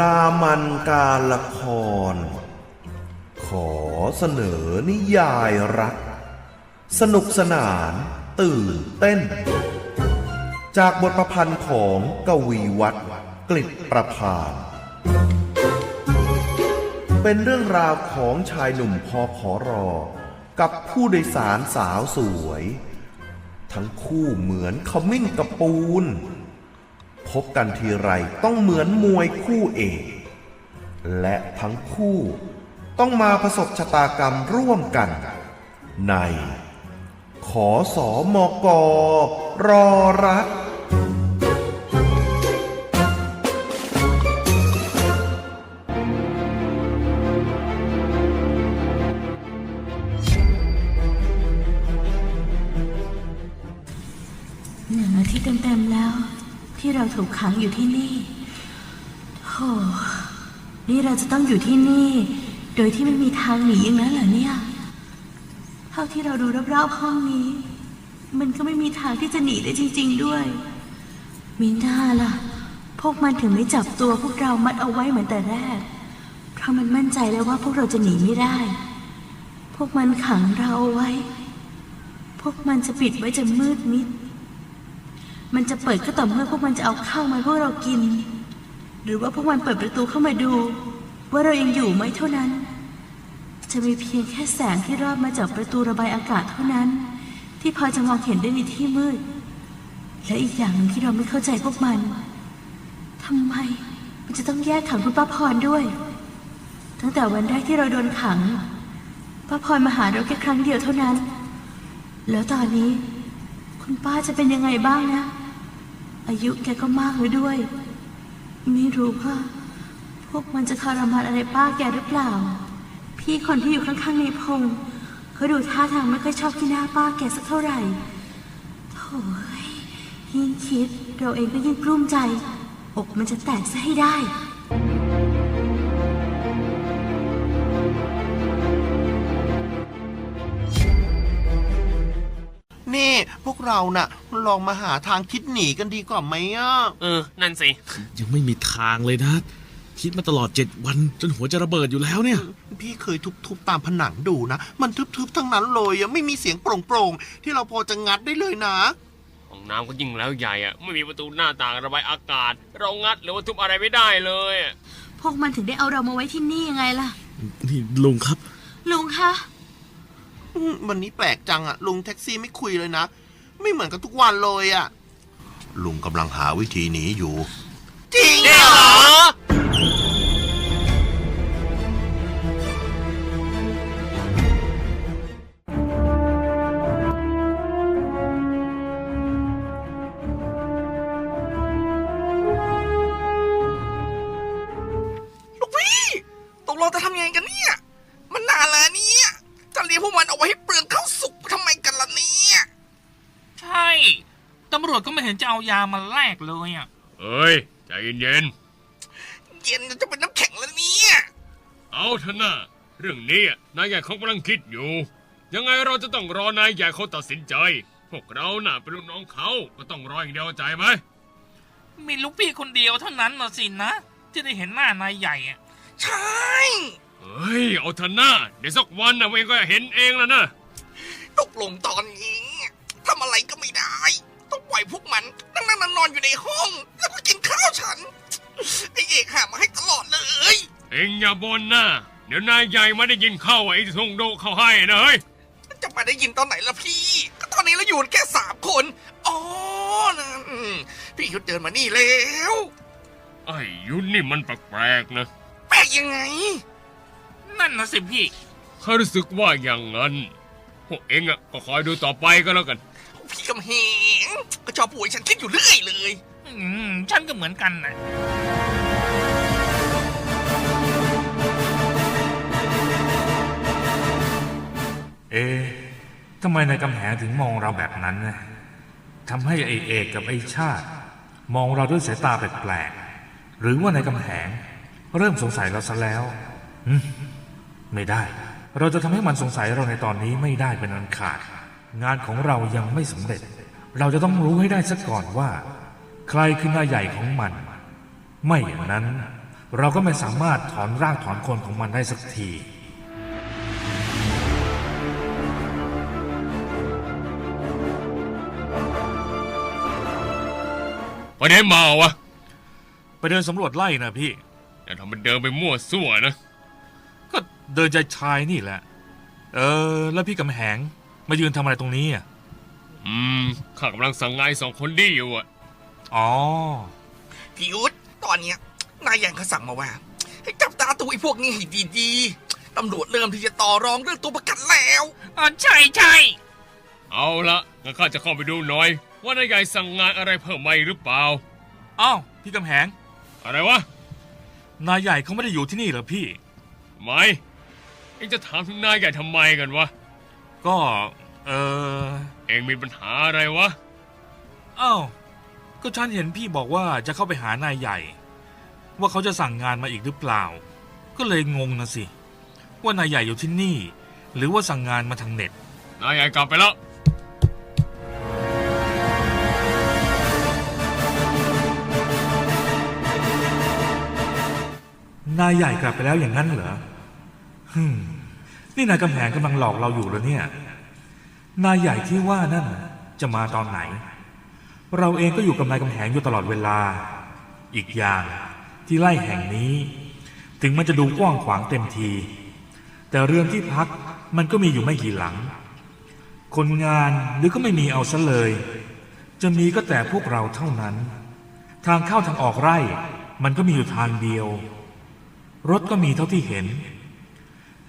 ลามันการละคร ขอเสนอนิยายรัก สนุกสนานตื่นเต้น จากบทประพันธ์ของกวีวัตรกลิตประพานเป็นเรื่องราวของชายหนุ่มพอขอรอ กับผู้โดยสารสาวสวย ทั้งคู่เหมือนขมิ้นกับปูน พบกันทีไรต้องเหมือนมวยคู่เอกและทั้งคู่ต้องมาประสบชะตากรรมร่วมกัน ในขอสอมกรอรัก ถูกขังอยู่ที่นี่โหนี่เราจะต้องอยู่ที่นี่ โดยที่ไม่มีทางหนีอย่างนั้นเหรอเนี่ย เท่าที่เราดูรอบๆห้องนี้ มันก็ไม่มีทางที่จะหนีได้จริง ๆ ด้วย มีหน้าล่ะ พวกมันถึงไม่จับตัวพวกเรามัดเอาไว้เหมือนแต่แรก เพราะมันมั่นใจแล้วว่าพวกเราจะหนีไม่ได้ พวกมันขังเราเอาไว้ พวกมันจะปิดไว้จนมืดมิด มันจะเปิดก็ต่อเมื่อพวกมันจะเอาข้าวมาพวกเรากิน หรือว่าพวกมันเปิดประตูเข้ามาดู ว่าเรายังอยู่ไหมเท่านั้น จะมีเพียงแค่แสงที่รอดมาจากประตูระบายอากาศเท่านั้น ที่พอจะมองเห็นได้ในที่มืด และอีกอย่างหนึ่งที่เราไม่เข้าใจพวกมันทำไมมันจะต้องแยกขังคุณป้าพรด้วย ตั้งแต่วันแรกที่เราโดนขังป้าพรมาหาเราแค่ครั้งเดียวเท่านั้น แล้วตอนนี้ คุณป้าจะเป็นยังไงบ้างนะ อายุแกก็มากแล้วด้วย ไม่รู้ว่าพวกมันจะทรมานอะไรป้าแกหรือเปล่า พี่คนที่อยู่ข้างๆในพงเขาดูท่าทางไม่ค่อยชอบที่หน้าป้าแกสักเท่าไหร่โถ่ยยิ่งคิดเราเองก็ยิ่งกลุ้มใจ อกมันจะแตกซะให้ได้ นี่ พวกเราน่ะ ลองมาหาทางคิดหนีกันดีกว่าไหมอะเออ นั่นสิ ยังไม่มีทางเลยนะ คิดมาตลอดเจ็ดวัน จนหัวจะระเบิดอยู่แล้วเนี่ย พี่เคยทุบๆตามผนังดูนะ มันทึบๆทั้งนั้นเลยอะไม่มีเสียงโปร่งๆ ที่เราพอจะงัดได้เลยนะ ห้องน้ำก็ยิ่งแล้วใหญ่อะไม่มีประตูหน้าต่างระบายอากาศ เรางัดหรือว่าทุบอะไรไม่ได้เลยอะพวกมันถึงได้เอาเรามาไว้ที่นี่ยังไงล่ะ นี่ลุงครับ ลุงคะ อืมวันนี้แปลกจังอะลุงแท็กซี่ไม่คุยเลยนะ ไม่เหมือนกับทุกวันเลยอะลุงกำลังหาวิธีหนีอยู่ จริงเดี๋เหยวรเหรออลูกพี่ตกลงจะทำยังไงกันเนี่ย มันนานแล้วเนี่ย จะเลี้ยงพวกมันเอาไว้ให้เปลืองข้าวสุกทำไมกันล่ะเนี่ย ใช่ ตำรวจก็ไม่เห็นจะเอายามาแลกเลยอะเฮ้ยใจเย็นเย็นจะเป็นน้ำแข็งแล้วเนี่ย ๆ เอาเถอะนะเรื่องนี้อะนายใหญ่เขากำลังคิดอยู่ ยังไงเราจะต้องรอนายใหญ่เขาตัดสินใจ พวกเราน่ะเป็นลูกน้องเขาก็ต้องรออย่างเดียวใจไหม มีลูกพี่คนเดียวเท่านั้นน่ะสินะ ที่ได้เห็นหน้านายใหญ่อะ ใช่ เฮ้ย เอาเถอะนะเดี๋ยวสักวันนะเองก็เห็นเองแล้วนะ ตกลงตอนนี้ทำอะไรก็ไม่ได้ ต้องปล่อยพวกมัน นั่งนั่งนอนๆอยู่ในห้อง แล้วก็กินข้าวฉัน ไอเอกหามาให้ตลอดเลย เองอย่าบ่นนะเดี๋ยวนายใหญ่มาได้ยินเข้าไอ้ทงโดเขาให้นะเฮ้ยจะมาได้ยินตอนไหนล่ะพี่ ก็ตอนนี้เราอยู่กันแค่สามคน อ๋อนั่นพี่ยุทธเดินมานี่แล้ว ไอ้ยุนนี่มันแปลกๆนะ แปลกยังไง นั่นนะสิพี่ข้ารู้สึกว่าอย่างนั้น พวกเองอะก็คอยดูต่อไปก็แล้วกัน พี่กำแหงก็ชอบป่วยฉันคิดอยู่เรื่อยเลย อืมฉันก็เหมือนกันนะเอ๊ะทำไมนายกำแหงถึงมองเราแบบนั้นนะทำให้ไอเอกกับไอชาติ มองเราด้วยสายตาแปลกๆหรือว่านายกำแหง เริ่มสงสัยเราซะแล้วหึ ไม่ได้ เราจะทำให้มันสงสัยเราในตอนนี้ไม่ได้เป็นอันขาด งานของเรายังไม่สำเร็จ เราจะต้องรู้ให้ได้ซะก่อนว่า ใครคือนายใหญ่ของมัน ไม่อย่างนั้น เราก็ไม่สามารถถอนรากถอนโคนของมันได้สักทีไปไหนมาวะ ไปเดินสำรวจไล่นะพี่ อย่าทำมันเดินไปมั่วซั่วนะก็ เดินใจชายนี่แหละ เออ แล้วพี่กำแหงมายืนทำอะไรตรงนี้อะอืมข้ากำลังสั่งงานสองคนดีอยู่อะอ๋อ พี่ยุทธตอนเนี้ยนายใหญ่เขาสั่งมาว่า ให้จับตาตัวไอ้พวกนี้ให้ดีๆตำรวจเริ่มที่จะต่อรองเรื่องตัวประกันแล้วอ๋อใช่ใช่เอาละงั้นข้าจะเข้าไปดูหน่อย ว่านายใหญ่สั่งงานอะไรเพิ่มไหมหรือเปล่า อ้าวพี่กำแหง อะไรวะ นายใหญ่เขาไม่ได้อยู่ที่นี่เหรอพี่ ไม่ เองจะถามถึงนายใหญ่ทำไมกันวะ ก็ เออเองมีปัญหาอะไรวะ อ้าวก็ฉันเห็นพี่บอกว่าจะเข้าไปหานายใหญ่ ว่าเขาจะสั่งงานมาอีกหรือเปล่า ก็เลยงงนะสิ ว่านายใหญ่อยู่ที่นี่ หรือว่าสั่งงานมาทางเน็ต นายใหญ่กลับไปแล้ว นายใหญ่กลับไปแล้วอย่างนั้นเหรอฮึม นี่นายกำแหงกำลังหลอกเราอยู่เหรอเนี่ย นายใหญ่ที่ว่านั่นจะมาตอนไหน เราเองก็อยู่กับนายกำแหงอยู่ตลอดเวลา อีกอย่างที่ไร่แห่งนี้ ถึงมันจะดูกว้างขวางเต็มที แต่เรือนที่พักมันก็มีอยู่ไม่กี่หลัง คนงานหรือก็ไม่มีเอาซะเลย จะมีก็แต่พวกเราเท่านั้น ทางเข้าทางออกไร่ มันก็มีอยู่ทางเดียว รถก็มีเท่าที่เห็น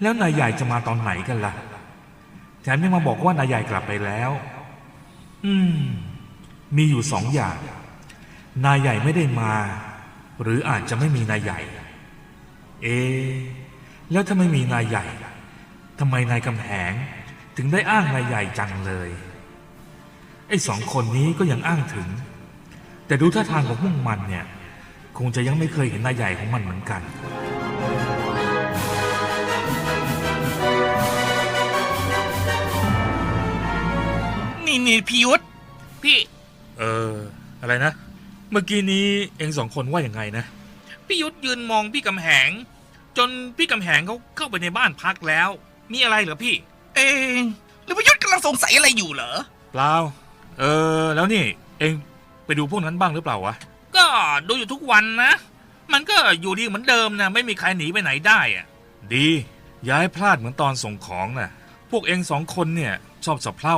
แล้วนายใหญ่จะมาตอนไหนกันล่ะแถมยังมาบอกว่านายใหญ่กลับไปแล้ว อืม มีอยู่สองอย่าง นายใหญ่ไม่ได้มา หรืออาจจะไม่มีนายใหญ่ เอะแล้วถ้าไม่มีนายใหญ่ทำไมนายกำแหง ถึงได้อ้างนายใหญ่จังเลย ไอ้สองคนนี้ก็ยังอ้างถึง แต่ดูท่าทางของพวกมันเนี่ย คงจะยังไม่เคยเห็นนายใหญ่ของมันเหมือนกัน นี่นี่พี่ยุทธพี่ เออ อะไรนะ เมื่อกี้นี้เองสองคนว่าอย่างไงนะ พี่ยุทธยืนมองพี่กำแหง จนพี่กำแหงเขาเข้าไปในบ้านพักแล้ว มีอะไรเหรอพี่ เองหรือพี่ยุทธกำลังสงสัยอะไรอยู่เหรอ เปล่า เออ แล้วนี่เองไปดูพวกนั้นบ้างหรือเปล่าวะ ก็ดูอยู่ทุกวันนะ มันก็อยู่ดีเหมือนเดิมนะ ไม่มีใครหนีไปไหนได้อะดีอย่าให้พลาดเหมือนตอนส่งของนะ่ะ พวกเองสองคนเนี่ยชอบสับเพร่า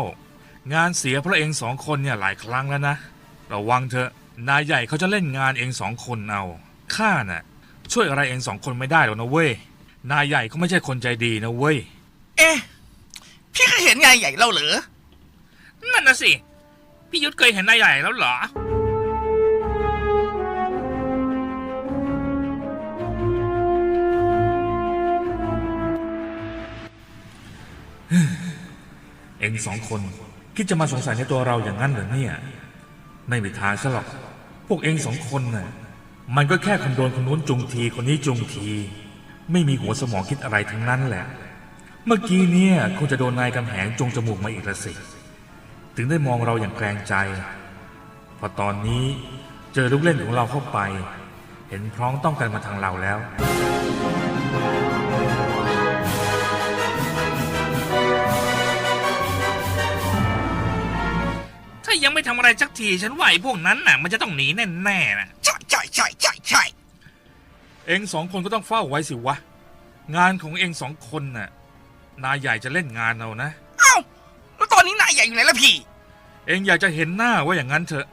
งานเสียเพราะเองสองคนเนี่ยหลายครั้งแล้วนะ ระวังเถอะ นายใหญ่เขาจะเล่นงานเองสองคนเอา ข้าน่ะ ช่วยอะไรเองสองคนไม่ได้หรอกนะเว้ย นายใหญ่เขาไม่ใช่คนใจดีนะเว้ย เอ๊ะ พี่เคยเห็นนายใหญ่เล่าเหรอ นั่นนะสิ พี่ยุทธเคยเห็นนายใหญ่แล้วเหรอ เองสองคน คิดจะมาสงสัยในตัวเราอย่างนั้นเหรอเนี่ยไม่มีทางซะหรอก พวกเองสองคนน่ะมันก็แค่คนโดนคนนู้นจุงทีคนนี้จุงที ไม่มีหัวสมองคิดอะไรทั้งนั้นแหละ เมื่อกี้เนี่ยคงจะโดนนายกำแหงจงจมูกมาอีกละสิ ถึงได้มองเราอย่างแกรงใจ พอตอนนี้เจอลูกเล่นของเราเข้าไป เห็นพร้องต้องกันมาทางเราแล้ว ไม่ทำอะไรสักทีฉันว่าไอ้พวกนั้นน่ะ มันจะต้องหนีแน่ๆนะใช่ใช่ใช่ใช่ใช่เองสองคนก็ต้องเฝ้าไว้สิวะ งานของเองสองคนน่ะนายใหญ่จะเล่นงานเอานะ เอ้าแล้วตอนนี้นายใหญ่อยู่ไหนล่ะพี่ เองอยากจะเห็นหน้าว่าอย่างนั้นเถอะ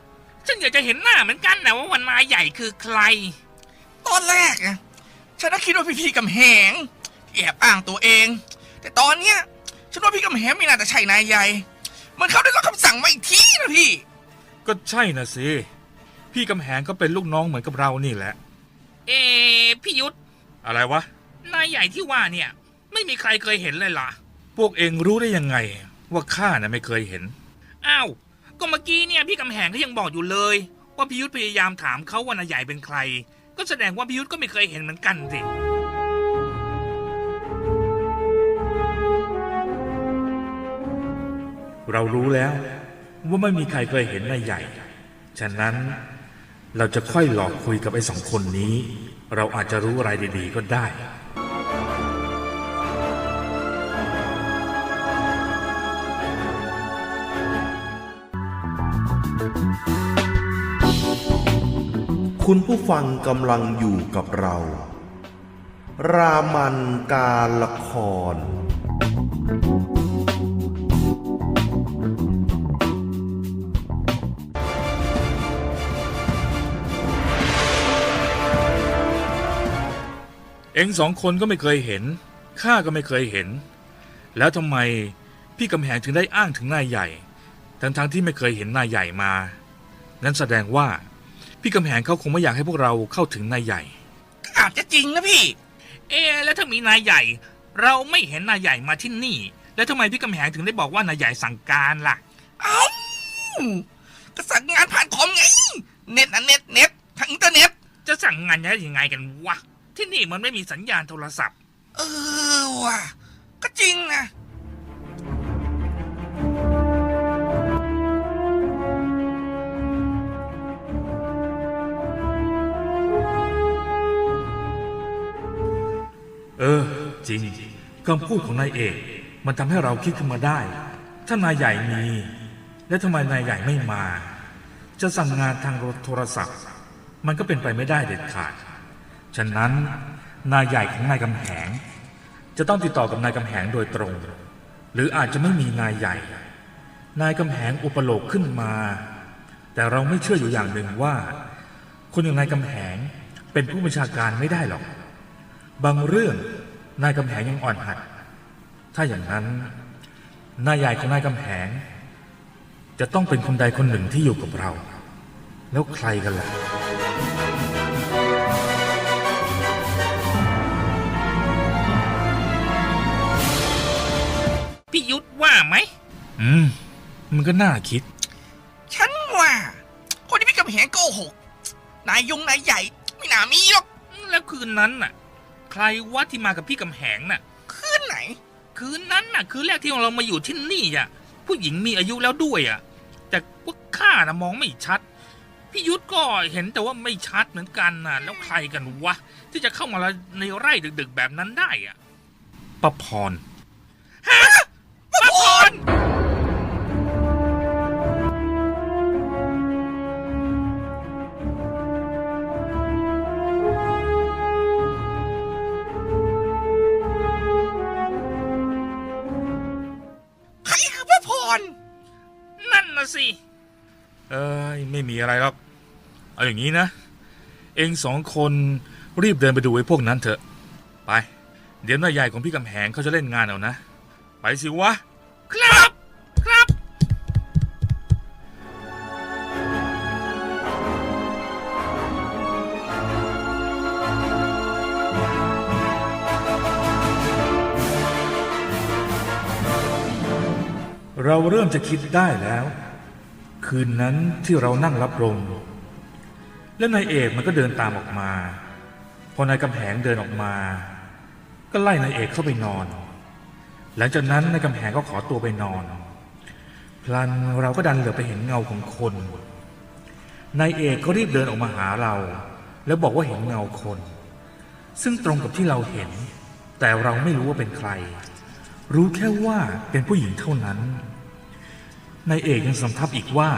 ฉันอยากจะเห็นหน้าเหมือนกันนะว่าวันนายใหญ่คือใคร ตอนแรกอะฉันก็คิดว่าพี่พี่กำแหงที่แอบอ้างตัวเอง แต่ตอนเนี้ยฉันว่าพี่กำแหงไม่น่าจะใช่นายใหญ่ เหมันเขาได้รับคำสั่งมาอีกทีนะพี่ ก็ใช่นะสิ พี่กำแหงก็เป็นลูกน้องเหมือนกับเรานี่แหละ เอ๊ะพี่ยุทธอะไรวะ นายใหญ่ที่ว่าเนี่ย ไม่มีใครเคยเห็นเลยล่ะ พวกเองรู้ได้ยังไง ว่าข้าน่ะไม่เคยเห็น อ้าว ก็เมื่อกี้เนี่ยพี่กำแหงก็ยังบอกอยู่เลย ว่าพี่ยุทธพยายามถามเขาว่านายใหญ่เป็นใคร ก็แสดงว่าพี่ยุทธก็ไม่เคยเห็นเหมือนกันสิ เรารู้แล้วว่าไม่มีใครเคยเห็นนายใหญ่ ฉะนั้นเราจะค่อยหลอกคุยกับไอ้สองคนนี้ เราอาจจะรู้อะไรดี ๆ ก็ได้คุณผู้ฟังกำลังอยู่กับเรา รามันการละคร เอ็งสองคนก็ไม่เคยเห็น ข้าก็ไม่เคยเห็น แล้วทำไมพี่กำแหงถึงได้อ้างถึงนายใหญ่ ทั้งๆที่ไม่เคยเห็นนายใหญ่มา นั่นแสดงว่าพี่กำแหงเขาคงไม่อยากให้พวกเราเข้าถึงนายใหญ่ อาจจะจริงนะพี่ เอ๊ะแล้วถ้ามีนายใหญ่ เราไม่เห็นนายใหญ่มาที่นี่ แล้วทำไมพี่กำแหงถึงได้บอกว่านายใหญ่สั่งการล่ะ เอ้าก็สั่งงานผ่านคอมไง เน็ตนะเน็ตเน็ตทางอินเทอร์เน็ต จะสั่งงานยังไงกันวะ ที่นี่มันไม่มีสัญญาณโทรศัพท์ เออว่ะ ก็จริงนะเออ จริงคำพูดของนายเอก มันทำให้เราคิดขึ้นมาได้ ถ้านายใหญ่มี และทำไมนายใหญ่ไม่มา จะสั่งงานทางโทรศัพท์ มันก็เป็นไปไม่ได้เด็ดขาด ฉะนั้นนายใหญ่ของนายกำแหง จะต้องติดต่อกับนายกำแหงโดยตรง หรืออาจจะไม่มีนายใหญ่ นายกำแหงอุปโลกขึ้นมา แต่เราไม่เชื่ออยู่อย่างหนึ่งว่า คนอย่างนายกำแหงเป็นผู้บัญชาการไม่ได้หรอก บางเรื่องนายกำแหงยังอ่อนหัด ถ้าอย่างนั้น นายใหญ่ของนายกำแหง จะต้องเป็นคนใดคนหนึ่งที่อยู่กับเรา แล้วใครกันล่ะ ยุทธว่าไหม อืม มันก็น่าคิด ฉันว่า คนที่พี่กำแหงโกหก นายยงนายใหญ่ ไม่น่ามีหรอก แล้วคืนนั้นน่ะ ใครวะที่มากับพี่กำแหงน่ะ คืนไหน คืนนั้นน่ะ คืนแรกที่เรามาอยู่ที่นี่อะ ผู้หญิงมีอายุแล้วด้วยอะ แต่พวกข้านะมองไม่ชัด พี่ยุทธก็เห็นแต่ว่าไม่ชัดเหมือนกันน่ะ แล้วใครกันวะ ที่จะเข้ามาในไร่ดึก ๆ แบบนั้นได้อะป้าพรป้าพร ใครคือป้าพร นั่นนะสิ เอ้ยไม่มีอะไรหรอก เอาอย่างนี้นะ เองสองคนรีบเดินไปดูไอ้พวกนั้นเถอะ ไป เดี๋ยวนายใหญ่ของพี่กำแหงเขาจะเล่นงานเอานะ ไปสิวะ เราเริ่มจะคิดได้แล้ว คืนนั้นที่เรานั่งรับลมและนายเอกมันก็เดินตามออกมา พอนายกำแหงเดินออกมา ก็ไล่นายเอกเข้าไปนอน หลังจากนั้นนายกำแหงก็ขอตัวไปนอน พลันเราก็ดันเหลือไปเห็นเงาของคน นายเอกก็รีบเดินออกมาหาเรา แล้วบอกว่าเห็นเงาคน ซึ่งตรงกับที่เราเห็น แต่เราไม่รู้ว่าเป็นใคร รู้แค่ว่าเป็นผู้หญิงเท่านั้น นายเอกยังสำทับอีกว่า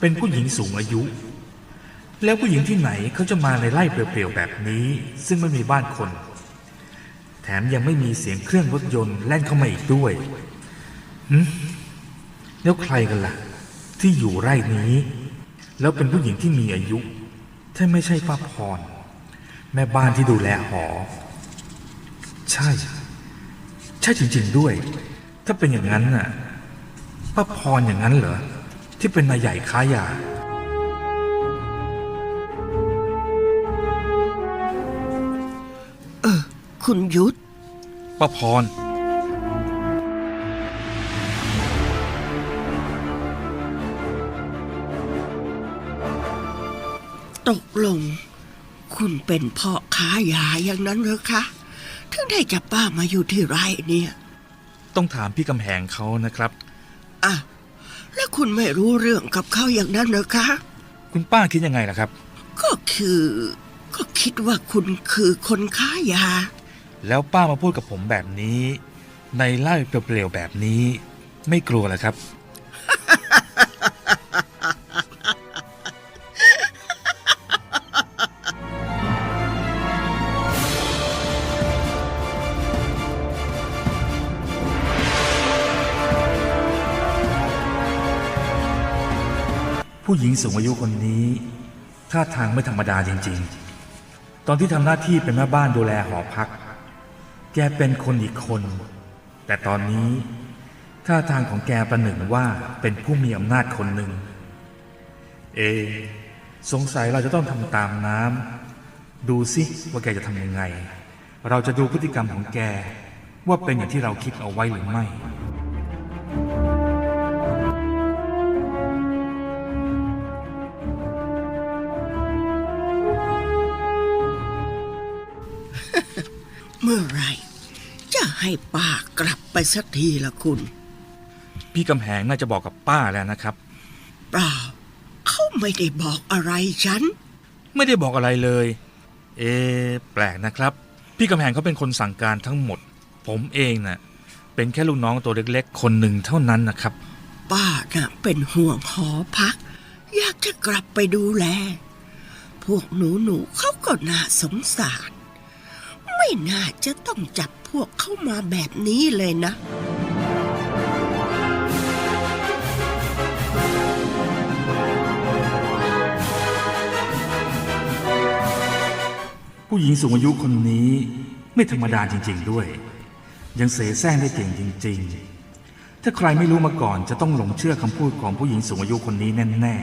เป็นผู้หญิงสูงอายุ แล้วผู้หญิงที่ไหนเขาจะมาในไร่เปลี่ยวๆแบบนี้ ซึ่งไม่มีบ้านคน แถมยังไม่มีเสียงเครื่องรถยนต์แล่นเข้ามาอีกด้วยหึแล้วใครกันล่ะ ที่อยู่ไร่นี้ แล้วเป็นผู้หญิงที่มีอายุ ถ้าไม่ใช่ป้าพร แม่บ้านที่ดูแลหอ ใช่ ใช่จริง ๆด้วย ถ้าเป็นอย่างนั้นน่ะ ป้าพรอย่างนั้นเหรอ ที่เป็นนายใหญ่ค้ายาคุณยุทธป้าพร ตกลง คุณเป็นพ่อค้ายาอย่างนั้นเหรอคะ ถึงได้จับป้ามาอยู่ที่ไร่เนี่ย ต้องถามพี่กำแหงเขานะครับ อะแล้วคุณไม่รู้เรื่องกับเขาอย่างนั้นเหรอคะ คุณป้าคิดยังไงล่ะครับคือ ก็คิดว่าคุณคือคนค้ายา แล้วป้ามาพูดกับผมแบบนี้ ในไล่เปลวๆแบบนี้ ไม่กลัวเหรอครับ ผู้หญิงสูงอายุคนนี้ท่าทางไม่ธรรมดาจริง ๆ ตอนที่ทำหน้าที่เป็นแม่บ้านดูแลหอพัก แกเป็นคนอีกคน แต่ตอนนี้ท่าทางของแกประหนึ่งว่าเป็นผู้มีอำนาจคนหนึ่ง เอ สงสัยเราจะต้องทำตามน้ำดูสิว่าแกจะทำยังไง เราจะดูพฤติกรรมของแกว่าเป็นอย่างที่เราคิดเอาไว้หรือไม่ เมื่อไหรจะให้ป้ากลับไปสักทีละคุณ พี่กำแหงน่าจะบอกกับป้าแล้วนะครับ เปล่า เขาไม่ได้บอกอะไรฉัน ไม่ได้บอกอะไรเลย เอะแปลกนะครับ พี่กำแหงเขาเป็นคนสั่งการทั้งหมด ผมเองน่ะเป็นแค่ลูกน้องตัวเล็กๆ คนหนึ่งเท่านั้นนะครับ ป้าน่ะเป็นห่วงหอพัก อยากจะกลับไปดูแล พวกหนูหนูๆเขาก็น่าสงสาร ไม่น่าจะต้องจับพวกเข้ามาแบบนี้เลยนะ ผู้หญิงสูงอายุคนนี้ไม่ธรรมดาจริง ๆ ด้วย ยังเสแสร้งได้เก่งจริง ๆ ถ้าใครไม่รู้มาก่อนจะต้องหลงเชื่อคำพูดของผู้หญิงสูงอายุคนนี้แน่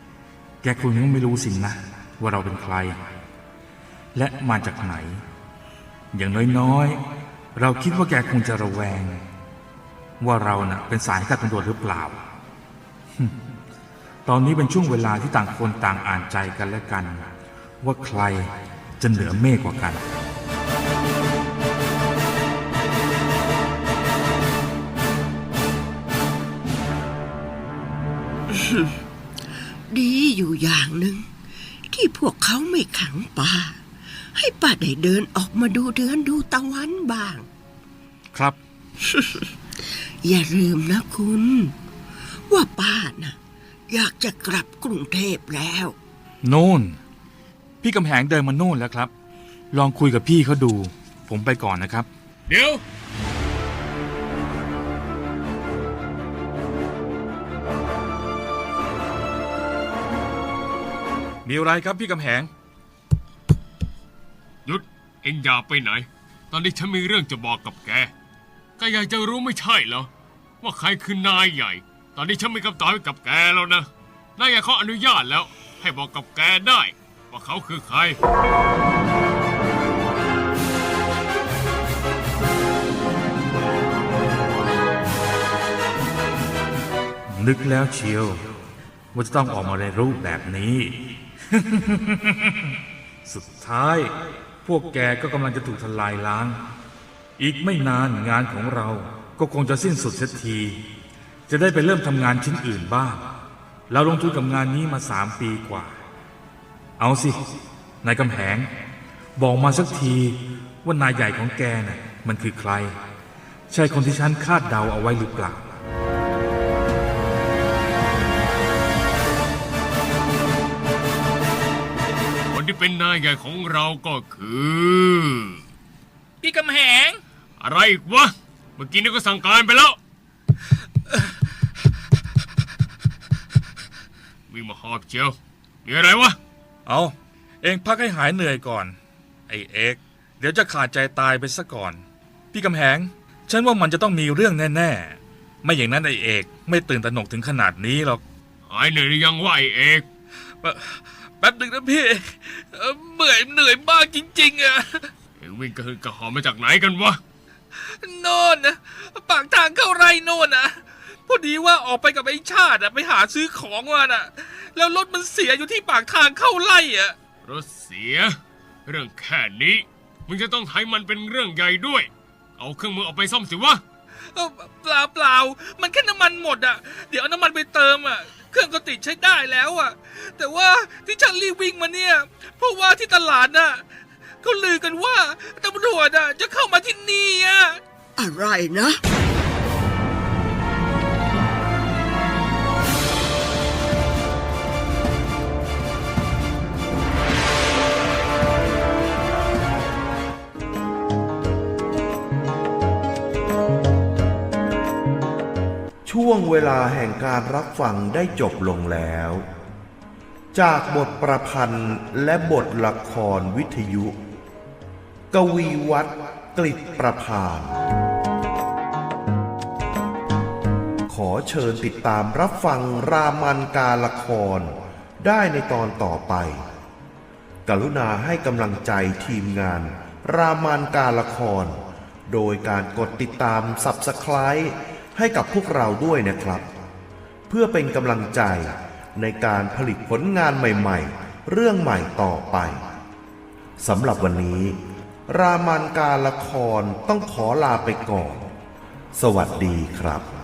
ๆ แกคงยังไม่รู้สินนะ ว่าเราเป็นใคร และมาจากไหน อย่างน้อยๆ เราคิดว่าแกคงจะระแวง ว่าเราน่ะเป็นสายการตำรวจหรือเปล่า ตอนนี้เป็นช่วงเวลาที่ต่างคนต่างอ่านใจกันและกัน ว่าใครจะเหนือเมฆกว่ากันดีอยู่อย่างหนึ่งที่พวกเขาไม่ขังป้า ให้ป้าได้เดินออกมาดูเดือนดูตะวันบ้าง ครับ อย่าลืมนะคุณ ว่าป้าน่ะอยากจะกลับกรุงเทพแล้ว โน่น พี่กำแหงเดินมาโน่นแล้วครับ ลองคุยกับพี่เขาดู ผมไปก่อนนะครับ เดี๋ยวมีอะไรครับพี่กำแหง หยุดเอ็งอย่าไปไหน ตอนนี้ฉันมีเรื่องจะบอกกับแกก็อยากจะรู้ไม่ใช่เหรอ ว่าใครคือนายใหญ่ ตอนนี้ฉันมีคำตอบให้กับแกแล้วนะนายใหญ่เขาอนุญาตแล้ว ให้บอกกับแกได้ ว่าเขาคือใครนึกแล้วเชียว ว่าจะต้องออกมาในรูปแบบนี้ สุดท้าย พวกแกก็กำลังจะถูกทลายล้าง อีกไม่นานงานของเราก็คงจะสิ้นสุดเสียที จะได้ไปเริ่มทำงานชิ้นอื่นบ้าง เราลงทุนกับงานนี้มาสามปีกว่า เอาสิ นายกำแหง บอกมาสักทีว่านายใหญ่ของแกน่ะมันคือใคร ใช่คนที่ฉันคาดเดาเอาไว้หรือเปล่า ที่เป็นนายใหญ่ของเราก็คือ พี่กำแหง อะไรอีกวะ เมื่อกี้นี่ก็สั่งการไปแล้ว มีมาหอบเชียวมีอะไรวะ เอาเองพักให้หายเหนื่อยก่อน ไอ้เอกเดี๋ยวจะขาดใจตายไปซะก่อน พี่กำแหง ฉันว่ามันจะต้องมีเรื่องแน่ ๆ ไม่อย่างนั้นไอ้เอก ไม่ตื่นตระหนกถึงขนาดนี้หรอก หายเหนื่อยหรือยังวะไอเอกแป๊บ แป๊บหนึ่งนะพี่เอ่อเหนื่อยเหนื่อยมากจริง ๆอะเอ็งวิ่งกระหืดกระหอบมาจากไหนกันวะ โน่นนะปากทางเข้าไร่โน่นนะพอดีว่าออกไปกับไอ้ชาติอะไปหาซื้อของมาน่ะ แล้วรถมันเสียอยู่ที่ปากทางเข้าไร่อะรถเสีย เรื่องแค่นี้ มึงจะต้องให้มันเป็นเรื่องใหญ่ด้วย เอาเครื่องมือออกไปซ่อมสิวะ เอ้าเปล่าเปล่ามันแค่น้ำมันหมดอะเดี๋ยวเอาน้ำมันไปเติมอะ เครื่องก็ติดใช้ได้แล้วอะแต่ว่าที่ฉันรีบวิ่งมาเนี่ย เพราะว่าที่ตลาดน่ะเขาลือกันว่าตำรวจอะจะเข้ามาที่นี่อะอะไรนะ ช่วงเวลาแห่งการรับฟังได้จบลงแล้ว จากบทประพันธ์และบทละครวิทยุ กวีวัตรกลิตประพาน ขอเชิญติดตามรับฟังรามันการละครได้ในตอนต่อไป กรุณาให้กำลังใจทีมงาน รามันการละคร โดยการกดติดตาม Subscribe ให้กับพวกเราด้วยนะครับ เพื่อเป็นกำลังใจในการผลิตผลงานใหม่ๆ เรื่องใหม่ต่อไปสำหรับวันนี้ รามันการละครต้องขอลาไปก่อน สวัสดีครับ